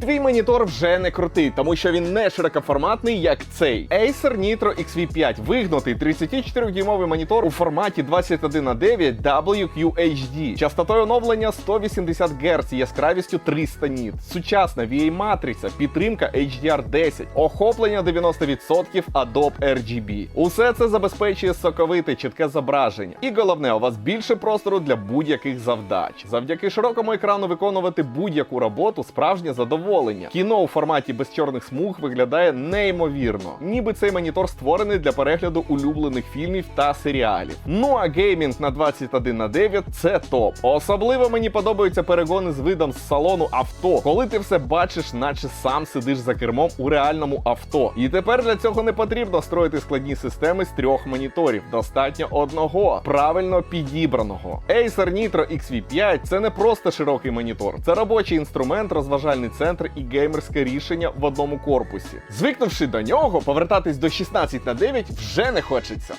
Твій монітор вже не крутий, тому що він не широкоформатний, як цей. Acer Nitro XV5 вигнутий 34-дюймовий монітор у форматі 21.9 WQHD, частотою оновлення 180 Гц, яскравістю 300 ніт, сучасна VA-матриця, підтримка HDR10, охоплення 90% Adobe RGB. Усе це забезпечує соковите чітке зображення. І головне, у вас більше простору для будь-яких завдач. Завдяки широкому екрану виконувати будь-яку роботу справжнє задоволення. Кіно у форматі без чорних смуг виглядає неймовірно, ніби цей монітор створений для перегляду улюблених фільмів та серіалів. Ну а геймінг на 21 на 9 це топ. Особливо мені подобаються перегони з видом з салону авто, коли ти все бачиш, наче сам сидиш за кермом у реальному авто. І тепер для цього не потрібно строїти складні системи з трьох моніторів. Достатньо одного, правильно підібраного. Acer Nitro XV5 це не просто широкий монітор, це робочий інструмент, розважальний центр і геймерське рішення в одному корпусі. Звикнувши до нього, повертатись до 16 на 9 вже не хочеться.